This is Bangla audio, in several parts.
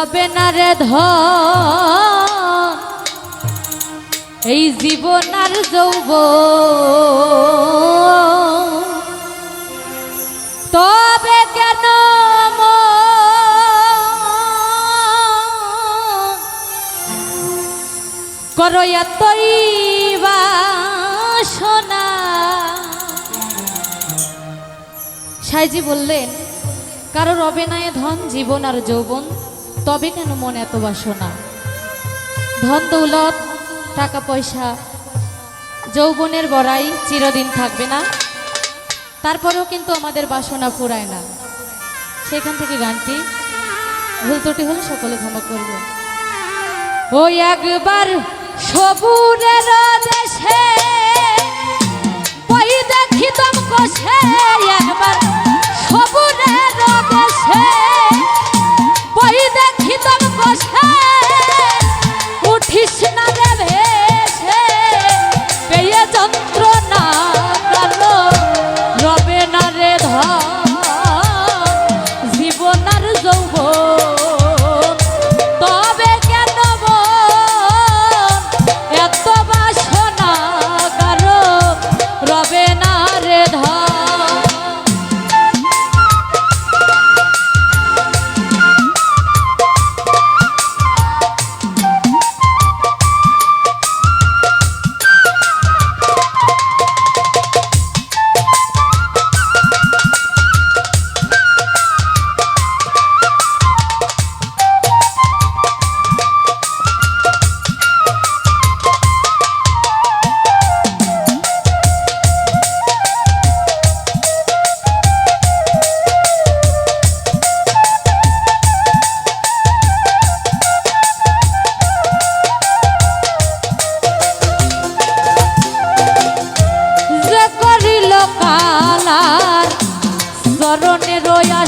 রবে না রে ধ এই জীবন আর যৌব তবে কেন করো এতই সাইজি বললেন, কারও রবে ধন, জীবন আর যৌবন। তবে কেন মন এত বাসনা? ধন দৌলত, টাকা পয়সা, যৌবনের বড়াই চিরদিন থাকবে না। তারপরেও কিন্তু আমাদের বাসনা ফুরায় না। সেখান থেকে গানটি, ভুল ত্রুটি হলে সকলে ক্ষমা করব। ওই একবার সবুরের দেশে ওই দেখি কষে একবার সবুরের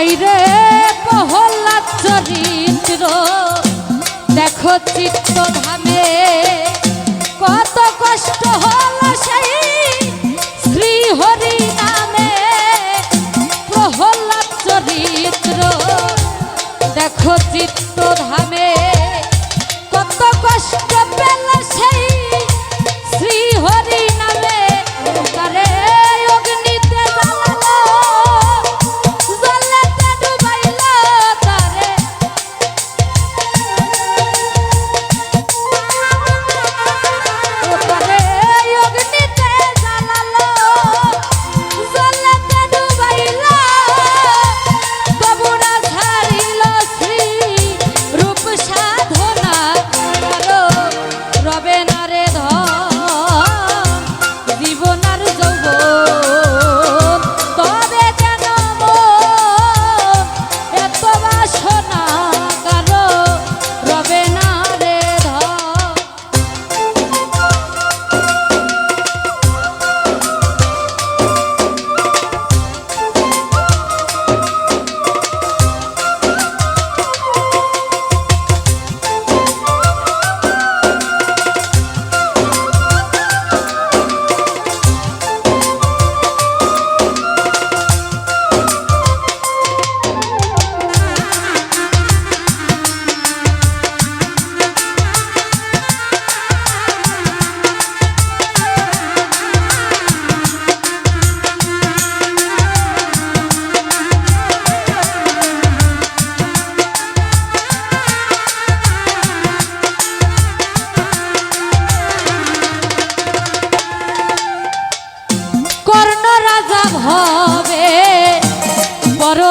আইরে পহলা চরিত্র। দেখো চিত্ত ধামে কত কষ্ট হল সেই শ্রী হরি নামে। প্রহ্লাদ চরিত্র। দেখো চিত্ত ধামে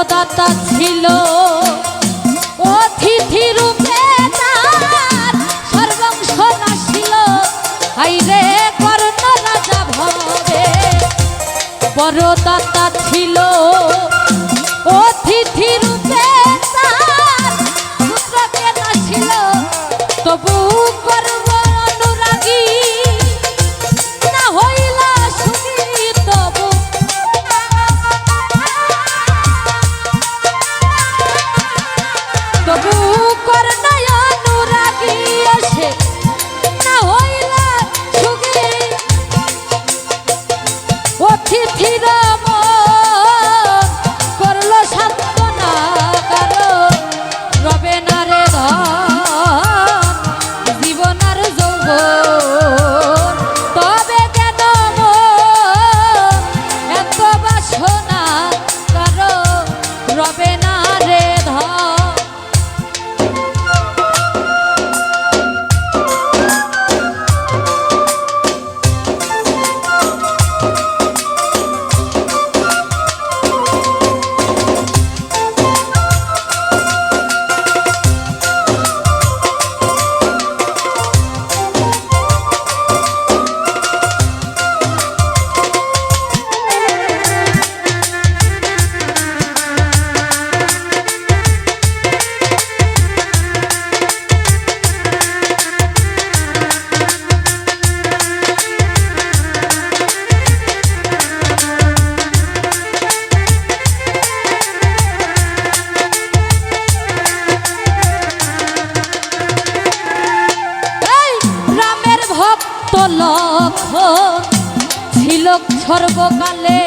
দাতা ছিল। অতিথি রূপে তার সর্বংশ নাছিল আইরে কর্ণ রাজা ভবে। বড় দাতা ছিল। অতিথি রূপে তার পুত্রকে নাছিল তবু ভক্ত লক্ষণ ছিল সর্বকালে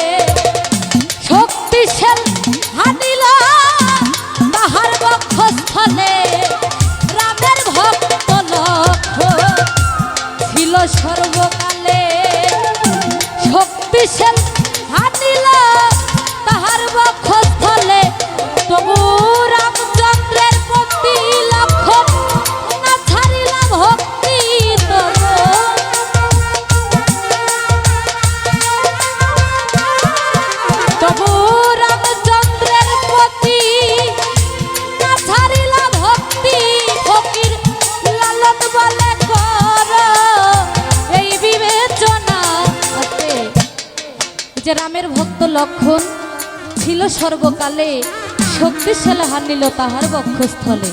শক্তিশাল হানিল তাহার বক্ষস্থলে। রামের ভক্ত লক্ষ ছিল সর্বকালে রামের ভক্ত লক্ষণ ছিল সর্বকালে। শক্তিশালী হানিল তাহার বক্ষস্থলে।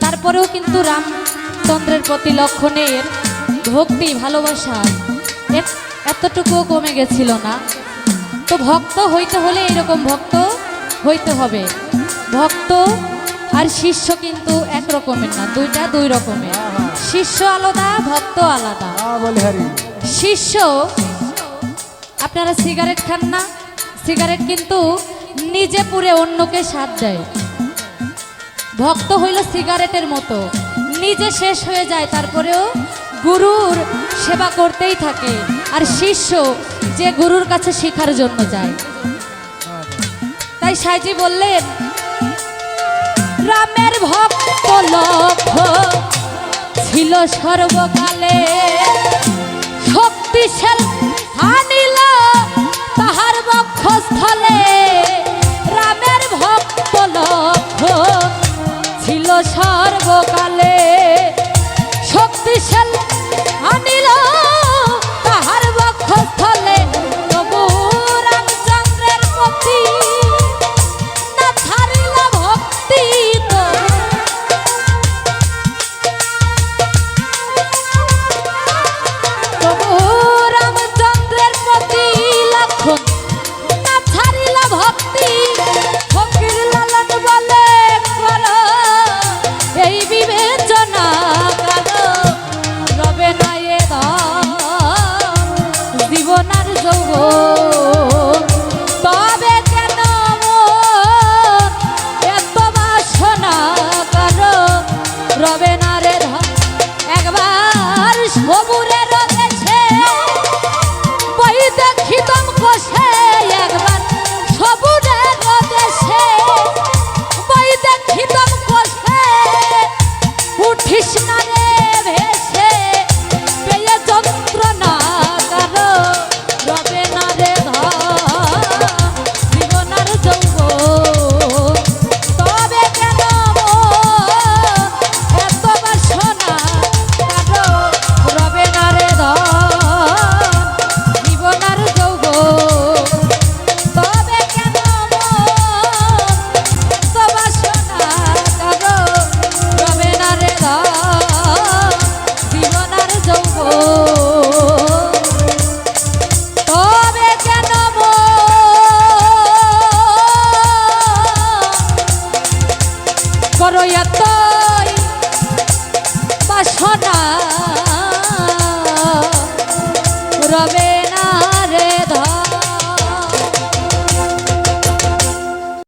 তারপরেও কিন্তু রামচন্দ্রের প্রতি লক্ষণের ভক্তি ভালোবাসা এতটুকুও কমে গেছিল না। তো ভক্ত হইতে হলে এরকম ভক্ত হইতে হবে। ভক্ত আর শিষ্য কিন্তু এক রকমের না দুইটা দুই রকমের। শিষ্য আলাদা ভক্ত আলাদা। হরি। শিষ্য আপনারা সিগারেট খান না। সিগারেট কিন্তু নিজে পুরে অন্যকে স্বাদ দেয়। ভক্ত হইল সিগারেটের মতো। নিজে শেষ হয়ে যায়, তারপরেও গুরুর সেবা করতেই থাকে। আর শিষ্য যে গুরুর কাছে শেখার জন্য যায়। তাই সাইজি বললেন, রামের ভক্ত লক্ষ ছিল সর্বকালে শক্তিশাল হানিল তাহার ভক্ত সর্বকালে। শক্তিশালী হানিল একবার